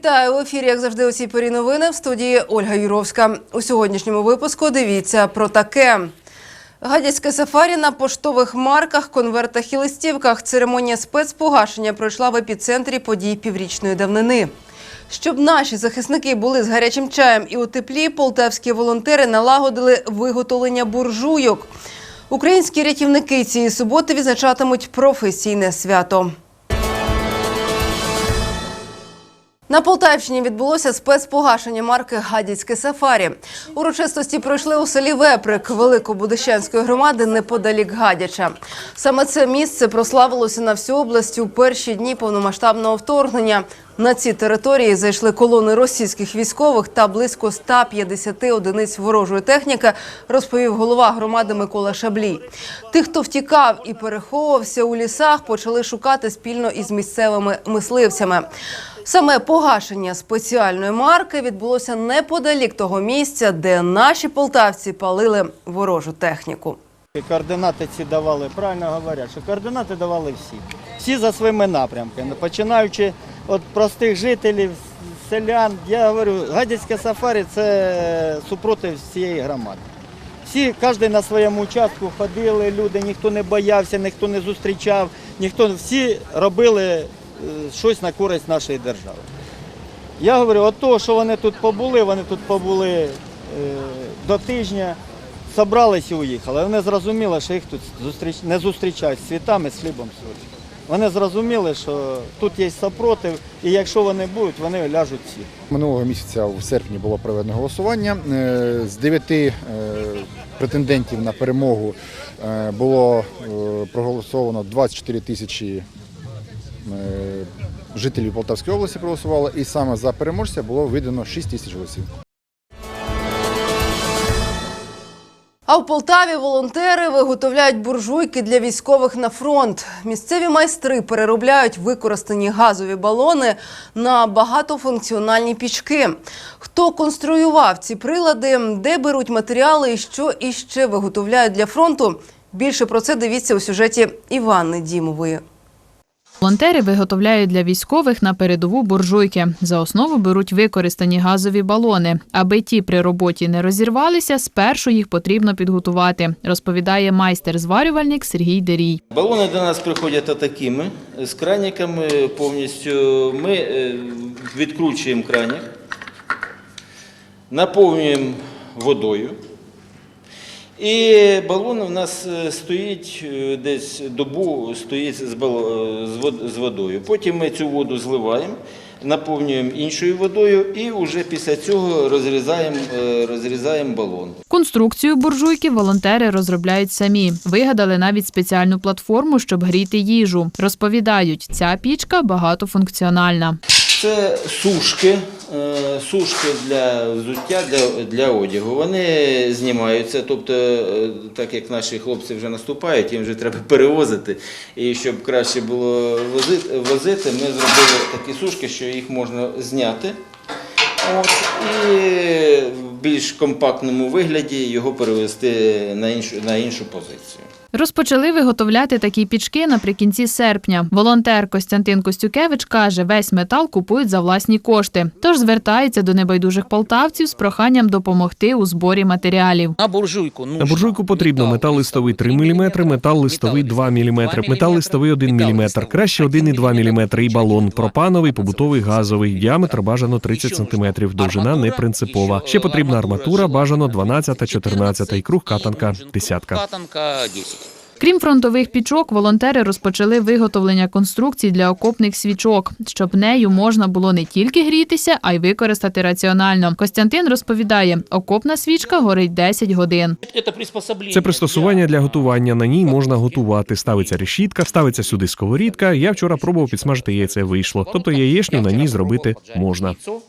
Вітаю в ефірі, як завжди, у цій порі новини в студії Ольга Юровська. У сьогоднішньому випуску дивіться про таке. Гадяцьке сафарі на поштових марках, конвертах і листівках. Церемонія спецпогашення пройшла в епіцентрі подій піврічної давнини. Щоб наші захисники були з гарячим чаєм і у теплі, полтавські волонтери налагодили виготовлення буржуйок. Українські рятівники цієї суботи відзначатимуть професійне свято. На Полтавщині відбулося спецпогашення марки Гадяцьке сафарі. Урочистості пройшли у селі Веприк Великобудищанської громади неподалік Гадяча. Саме це місце прославилося на всю область у перші дні повномасштабного вторгнення. На ці території зайшли колони російських військових та близько 150 одиниць ворожої техніки, розповів голова громади Микола Шаблій. Тих, хто втікав і переховувався у лісах, почали шукати спільно із місцевими мисливцями. Саме погашення спеціальної марки відбулося неподалік того місця, де наші полтавці палили ворожу техніку. Координати ці давали, правильно говорять, що координати давали всі. Всі за своїми напрямками, починаючи від простих жителів, селян. Я говорю, Гадяцьке сафарі це супротив всієї громади. Всі, кожен на своєму участку ходили, люди, ніхто не боявся, ніхто не зустрічав, ніхто всі робили щось на користь нашої держави. Я говорю, от того, що вони тут побули, вони тут побули е, до тижня, собрались і уїхали. Вони зрозуміли, що їх тут не зустрічають з цвітами, з хлібом солі. Вони зрозуміли, що тут є супротив, і якщо вони будуть, вони ляжуть всі. Минулого місяця в серпні було проведено голосування. Е, З дев'яти е, претендентів на перемогу було проголосовано 24 тисячі жителів Полтавської області проголосувало, і саме за переможця було видано 6 тисяч голосів. А в Полтаві волонтери виготовляють буржуйки для військових на фронт. Місцеві майстри переробляють використані газові балони на багатофункціональні пічки. Хто конструював ці прилади, де беруть матеріали і що іще виготовляють для фронту? Більше про це дивіться у сюжеті Іванни Дімової. Волонтери виготовляють для військових на передову буржуйки. За основу беруть використані газові балони. Аби ті при роботі не розірвалися, спершу їх потрібно підготувати, розповідає майстер-зварювальник Сергій Дерій. Балони до нас приходять отакими, з краниками повністю. Ми е, відкручуємо краник, наповнюємо водою. І балон у нас е, стоїть е, десь добу стоїть е, з вод- з водою. Потім ми цю воду зливаємо, наповнюємо іншою водою і вже після цього розрізаємо, розрізаємо балон. Конструкцію буржуйки волонтери розробляють самі. Вигадали навіть спеціальну платформу, щоб гріти їжу. Розповідають, ця пічка багатофункціональна. Це сушки, е, сушки для взуття, для, для одягу. Вони знімаються, тобто, е, так як наші хлопці вже наступають, їм вже треба перевозити. І щоб краще було возити ми зробили такі сушки, що їх можна зняти. От, і в більш компактному вигляді його перевести на іншу, на іншу позицію. Розпочали виготовляти такі пічки наприкінці серпня. Волонтер Костянтин Костюкевич каже, весь метал купують за власні кошти. Тож звертається до небайдужих полтавців з проханням допомогти у зборі матеріалів. На буржуйку На буржуйку потрібно метал листовий 3 мм, метал листовий 2 мм, метал листовий 1 мм, краще 1,2 мм і балон, пропановий, побутовий, газовий, діаметр бажано 30 см, довжина не принципова. Ще потрібна арматура, бажано 12-14 і круг катанка 10. Катанка 10. Крім фронтових пічок, волонтери розпочали виготовлення конструкцій для окопних свічок, щоб нею можна було не тільки грітися, а й використати раціонально. Костянтин розповідає, окопна свічка горить 10 годин. Это. Це пристосування для готування. На ній можна готувати. Ставиться решітка, ставиться сюди сковорідка. Я вчора пробував підсмажити яйце. Вийшло. Тобто яєчню на ній зробити можна. Яйцо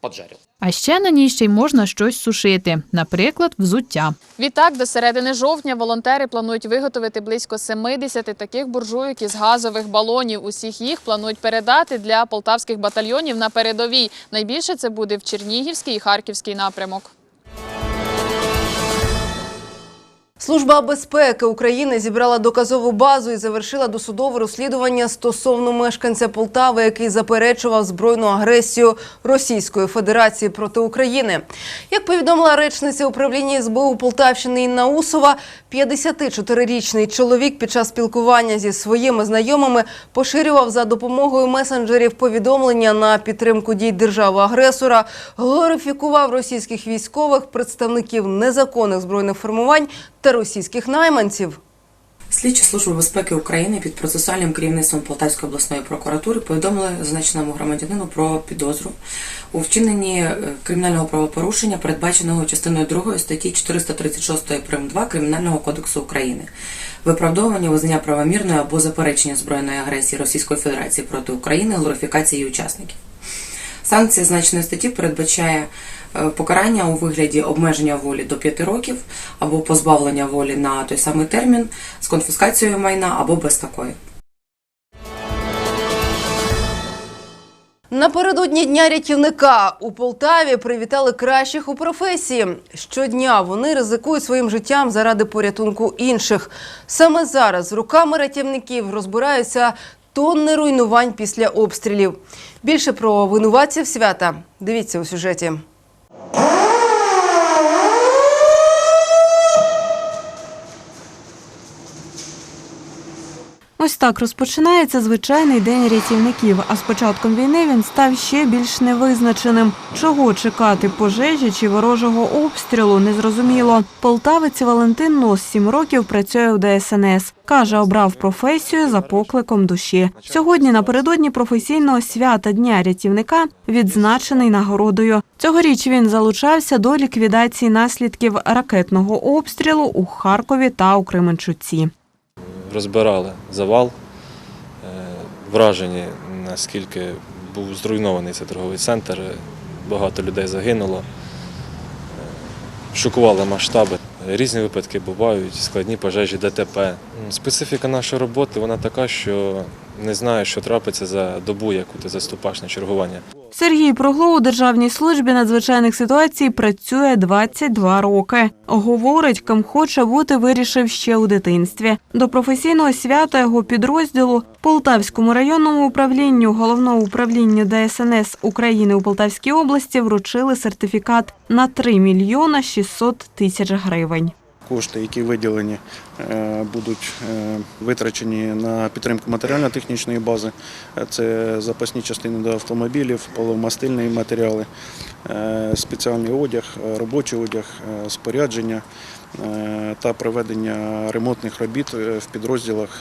Поджарил. А ще на ній ще й можна щось сушити, наприклад, взуття. Відтак, до середини жовтня волонтери планують виготовити близько 70 таких буржуйок із газових балонів. Усіх їх планують передати для полтавських батальйонів на передовій. Найбільше це буде в Чернігівській і Харківський напрямок. Служба безпеки України зібрала доказову базу і завершила досудове розслідування стосовно мешканця Полтави, який заперечував збройну агресію Російської Федерації проти України. Як повідомила речниця управління СБУ Полтавщини Інна Усова, 54-річний чоловік під час спілкування зі своїми знайомими поширював за допомогою месенджерів повідомлення на підтримку дій держави-агресора, глорифікував російських військових, представників незаконних збройних формувань та російських найманців. Слідчі служби безпеки України під процесуальним керівництвом Полтавської обласної прокуратури повідомили зазначеному громадянину про підозру у вчиненні е, кримінального правопорушення, передбаченого частиною 2 статті 436 прим. 2 Кримінального кодексу України. Виправдовування визнання правомірної або заперечення збройної агресії Російської Федерації проти України, глорифікації учасників. Санкція значеної статті передбачає е, покарання у вигляді обмеження волі до 5 років або позбавлення волі на той самий термін з конфіскацією майна або без такої. Напередодні дня рятівника у Полтаві привітали кращих у професії. Щодня вони ризикують своїм життям заради порятунку інших. Саме зараз руками рятівників розбираються тонни руйнувань після обстрілів. Більше про винуватців свята дивіться у сюжеті. Ось так розпочинається звичайний день рятівників. А з початком війни він став ще більш невизначеним. Чого чекати пожежі чи ворожого обстрілу незрозуміло. Полтавець Валентин Нос сім років працює у ДСНС. Каже, обрав професію за покликом душі. Сьогодні напередодні професійного свята дня рятівника відзначений нагородою. Цьогоріч він залучався до ліквідації наслідків ракетного обстрілу у Харкові та у Кременчуці. Розбирали завал, е, вражені, наскільки був зруйнований цей торговий центр, е, багато людей загинуло, Е, шокували масштаби. Різні випадки бувають, складні пожежі, ДТП. Специфіка нашої роботи вона така, що не знаєш, що трапиться за добу, яку ти заступаєш на чергування. Сергій Прогло у Державній службі надзвичайних ситуацій працює 22 роки. Говорить, ким хоче бути, вирішив ще у дитинстві. До професійного свята його підрозділу Полтавському районному управлінню головного управління ДСНС України у Полтавській області вручили сертифікат на 3 мільйона 600 тисяч гривень. Кошти, які виділені, е, будуть е, витрачені на підтримку матеріально-технічної бази. Е, Це запасні частини до автомобілів, паливомастильні матеріали, спеціальний одяг, робочий одяг, спорядження та проведення ремонтних робіт в підрозділах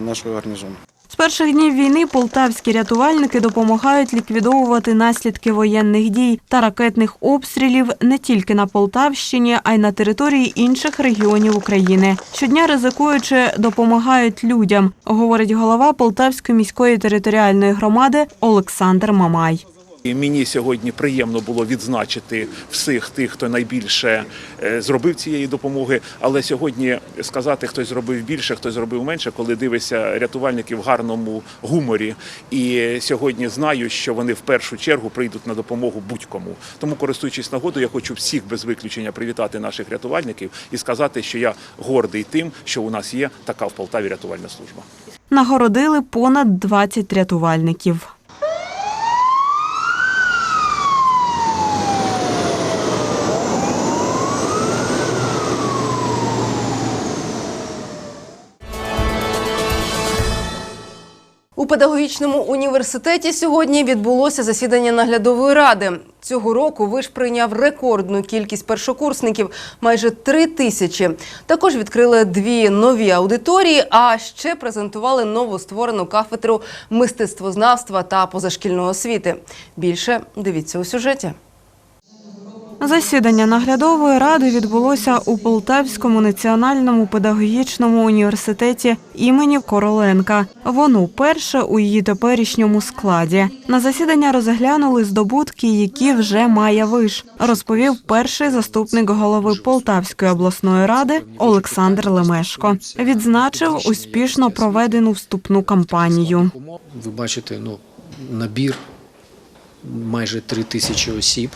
нашого гарнізону. Перших днів війни полтавські рятувальники допомагають ліквідовувати наслідки воєнних дій та ракетних обстрілів не тільки на Полтавщині, а й на території інших регіонів України. Щодня ризикуючи, допомагають людям, говорить голова Полтавської міської територіальної громади Олександр Мамай. Мені сьогодні приємно було відзначити всіх тих, хто найбільше е, зробив цієї допомоги. Але сьогодні сказати, хтось зробив більше, хтось зробив менше, коли дивишся рятувальники в гарному гуморі. І сьогодні знаю, що вони в першу чергу прийдуть на допомогу будь-кому. Тому, користуючись нагодою, я хочу всіх без виключення привітати наших рятувальників і сказати, що я гордий тим, що у нас є така в Полтаві рятувальна служба. Нагородили понад 20 рятувальників. Педагогічному університеті сьогодні відбулося засідання наглядової ради. Цього року виш прийняв рекордну кількість першокурсників майже три тисячі. Також відкрили дві нові аудиторії, а ще презентували нову створену кафедру мистецтвознавства та позашкільної освіти. Більше дивіться у сюжеті. Засідання наглядової ради відбулося у Полтавському національному педагогічному університеті імені Короленка. Воно перше у її теперішньому складі. На засідання розглянули здобутки, які вже має виш, розповів перший заступник голови Полтавської обласної ради Олександр Лемешко. Відзначив успішно проведену вступну кампанію. Ви бачите, ну, набір майже три тисячі осіб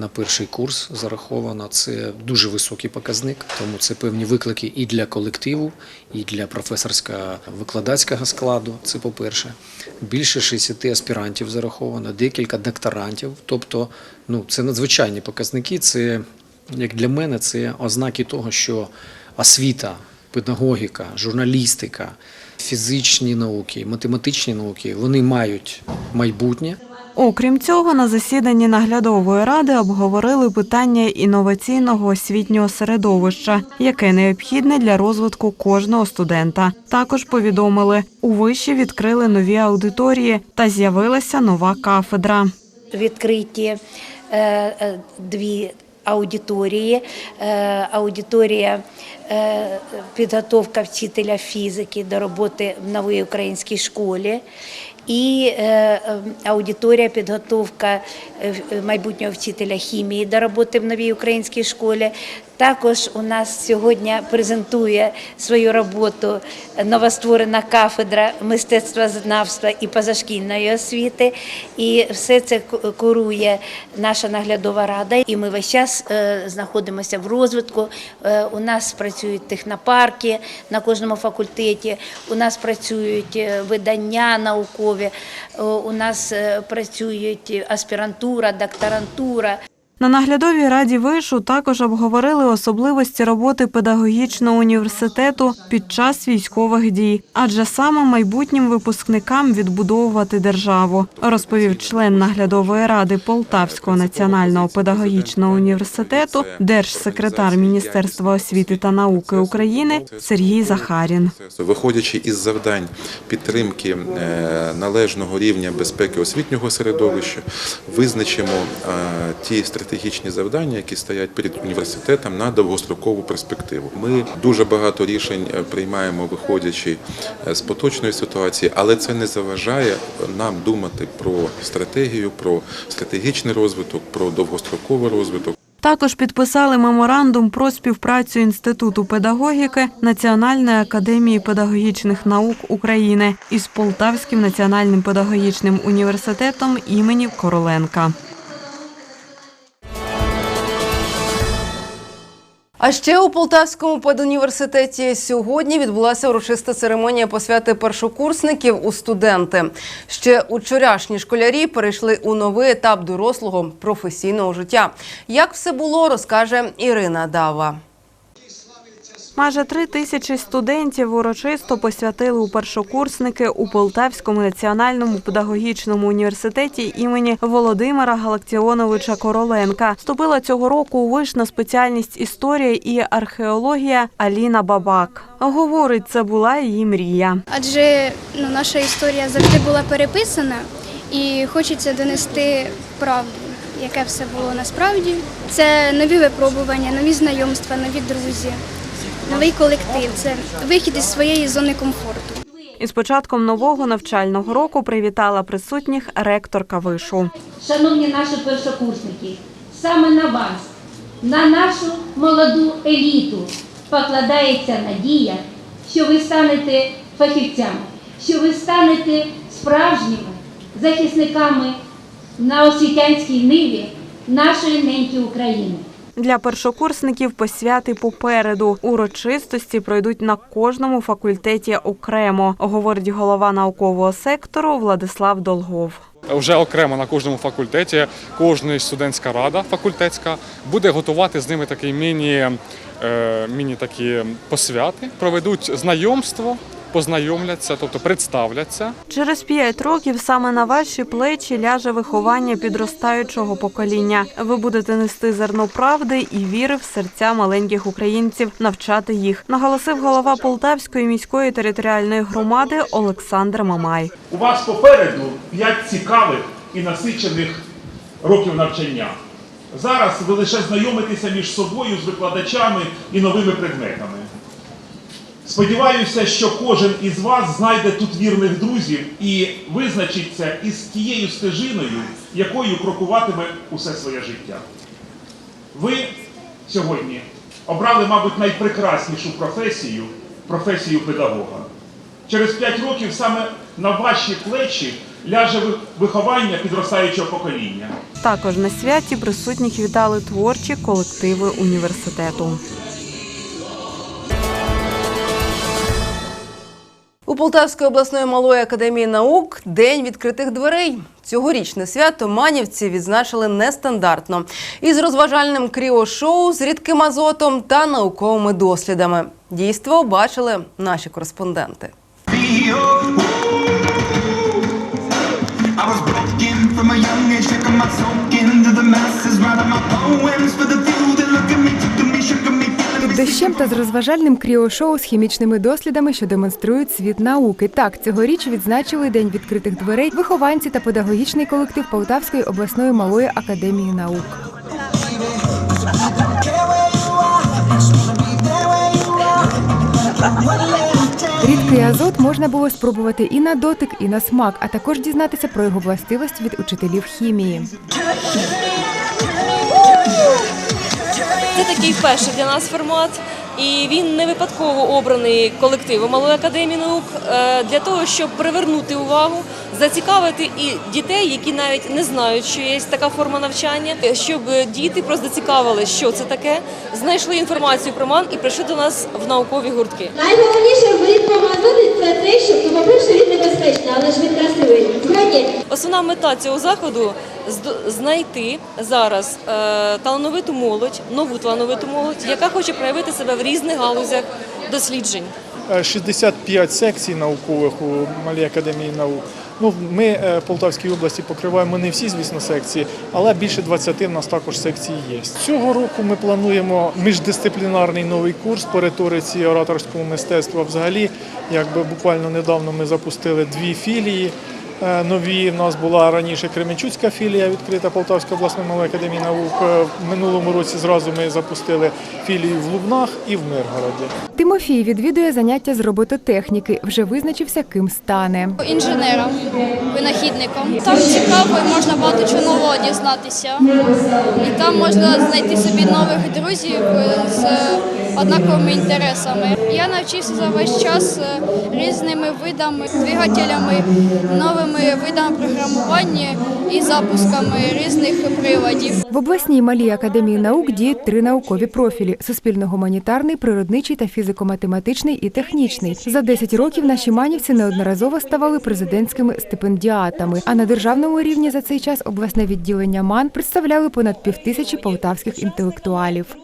на перший курс зараховано. Це дуже високий показник, тому це певні виклики і для колективу, і для професорсько-викладацького складу. Це по-перше. Більше 60 аспірантів зараховано, декілька докторантів. Тобто, ну це надзвичайні показники. Це як для мене, це ознаки того, що освіта, педагогіка, журналістика, фізичні науки, математичні науки вони мають майбутнє. Окрім цього, на засіданні наглядової ради обговорили питання інноваційного освітнього середовища, яке необхідне для розвитку кожного студента. Також повідомили, у виші відкрили нові аудиторії та з'явилася нова кафедра. відкриті е, е, дві аудиторії. Е, Аудиторія підготовка вчителя фізики до роботи в новій українській школі. І е, е, аудиторія підготовка е, майбутнього вчителя хімії до роботи в новій українській школі. Також у нас сьогодні презентує свою роботу новостворена кафедра мистецтвознавства і позашкільної освіти. І все це курує наша наглядова рада. І ми весь час е, знаходимося в розвитку. Е, У нас працюють технопарки на кожному факультеті. У нас працюють е, видання наукові. У нас працюють аспірантура, докторантура. На наглядовій раді вишу також обговорили особливості роботи педагогічного університету під час військових дій, адже саме майбутнім випускникам відбудовувати державу, розповів член наглядової ради Полтавського національного педагогічного університету, держсекретар Міністерства освіти та науки України Сергій Захарін. Виходячи із завдань підтримки е, належного рівня безпеки освітнього середовища, визначимо е, ті стратегічні завдання, які стоять перед університетом на довгострокову перспективу. Ми дуже багато рішень е, приймаємо, виходячи е, з поточної ситуації, але це не заважає нам думати про стратегію, про стратегічний розвиток, про довгостроковий розвиток. Також підписали меморандум про співпрацю Інституту педагогіки Національної академії педагогічних наук України із Полтавським національним педагогічним університетом імені Короленка. А ще у Полтавському педуніверситеті сьогодні відбулася урочиста церемонія посвяти першокурсників у студенти. Ще учорашні школярі перейшли у новий етап дорослого професійного життя. Як все було, розкаже Ірина Дава. Майже три тисячі студентів урочисто посвятили у першокурсники у Полтавському національному педагогічному університеті імені Володимира Галактіоновича Короленка. Вступила цього року у виш на спеціальність історія і археологія Аліна Бабак. Говорить, це була її мрія. Адже ну, наша історія завжди була переписана, і хочеться донести правду, яке все було насправді. Це нові випробування, нові знайомства, нові друзі, новий колектив. Це вихід із своєї зони комфорту. Із початком нового навчального року привітала присутніх ректорка вишу. Шановні наші першокурсники, саме на вас, на нашу молоду еліту покладається надія, що ви станете фахівцями, що ви станете справжніми захисниками на освітянській ниві нашої неньки України. Для першокурсників посвяти попереду. Урочистості пройдуть на кожному факультеті окремо, говорить голова наукового сектору Владислав Долгов. Вже окремо на кожному факультеті, кожна студентська рада факультетська буде готувати з ними такі міні, е, міні такі посвяти, проведуть знайомство, познайомляться, тобто представляться. Через п'ять років саме на ваші плечі ляже виховання підростаючого покоління. Ви будете нести зерно правди і віри в серця маленьких українців, навчати їх, наголосив голова Полтавської міської територіальної громади Олександр Мамай. У вас попереду 5 цікавих і насичених років навчання. Зараз ви лише знайомитеся між собою з викладачами і новими предметами. Сподіваюся, що кожен із вас знайде тут вірних друзів і визначиться із тією стежиною, якою крокуватиме усе своє життя. Ви сьогодні обрали, мабуть, найпрекраснішу професію професію педагога. Через 5 років саме на ваші плечі ляже виховання підростаючого покоління. Також на святі присутніх вітали творчі колективи університету. Полтавської обласної малої академії наук День відкритих дверей. Цьогорічне свято манівці відзначили нестандартно із розважальним кріо-шоу з рідким азотом та науковими дослідами. Дійство бачили наші кореспонденти. I was broken from a young age, taking my soak дощем та з розважальним кріошоу з хімічними дослідами, що демонструють світ науки. Так, цьогоріч відзначили День відкритих дверей вихованці та педагогічний колектив Полтавської обласної малої академії наук. Рідкий азот можна було спробувати і на дотик, і на смак, а також дізнатися про його властивості від учителів хімії. Це такий перший для нас формат, і він не випадково обраний колективом Малої академії наук е, для того, щоб привернути увагу, зацікавити і дітей, які навіть не знають, що є така форма навчання, щоб діти просто зацікавили, що це таке, знайшли інформацію про ман і прийшли до нас в наукові гуртки. Найголовніше в рідкому азоті це те, що, по-перше, він небезпечний, але ж він красивий. Основна мета цього заходу знайти зараз е, талановиту молодь, нову талановиту молодь, яка хоче проявити себе в різних галузях досліджень. Е, 65 секцій наукових у Малій академії наук. Ну, ми е, в Полтавській області покриваємо не всі, звісно, секції, але більше 20 в нас також секцій є. Цього року ми плануємо міждисциплінарний новий курс по риториці ораторському мистецтву. Взагалі, якби буквально недавно ми запустили дві філії. Е, Нові в нас була раніше Кременчуцька філія відкрита Полтавської обласної малої академії наук. Е, В минулому році зразу ми запустили філію в Лубнах і в Миргороді. Тимофій відвідує заняття з робототехніки. Вже визначився, ким стане. інженером, винахідником. Там цікаво можна багато чого нового дізнатися. І там можна знайти собі нових друзів е, з однаковими інтересами. Я навчився за весь час різними видами, двигателями, новими видами програмування і запусками різних приладів. В обласній малій академії наук діють три наукові профілі: суспільно-гуманітарний, природничий та фізико-математичний і технічний. За 10 років наші манівці неодноразово ставали президентськими стипендіатами. А на державному рівні за цей час обласне відділення МАН представляли понад півтисячі полтавських інтелектуалів.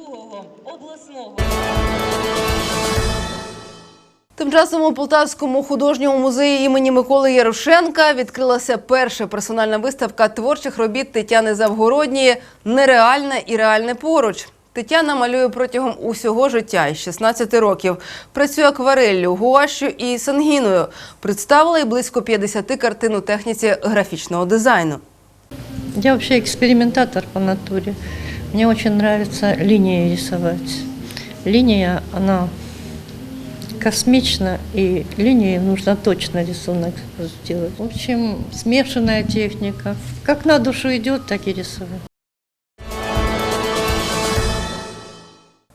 Тим часом у Полтавському художньому музеї імені Миколи Ярошенка відкрилася перша персональна виставка творчих робіт Тетяни Завгородньої Нереальне і реальне поруч. Тетяна малює протягом усього життя із 16 років. Працює аквареллю, гуашю і сангіною. Представила й близько 50 картин у техніці графічного дизайну. Я вообще экспериментатор по натуре. Мне очень нравится линии рисовать. Линия, она космична, и линии нужно точно рисунок сделать. В общем, смешанная техника. Как на душу идет, так и рисую.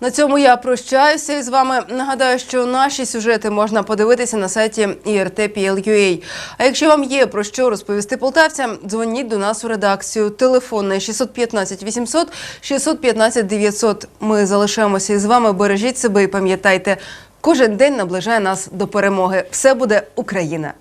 На цьому я прощаюся із вами. Нагадаю, що наші сюжети можна подивитися на сайті IRT.PL.UA. А якщо вам є про що розповісти полтавцям, дзвоніть до нас у редакцію. Телефонний 615 800 615 900. Ми залишаємося із вами. Бережіть себе і пам'ятайте, кожен день наближає нас до перемоги. Все буде Україна!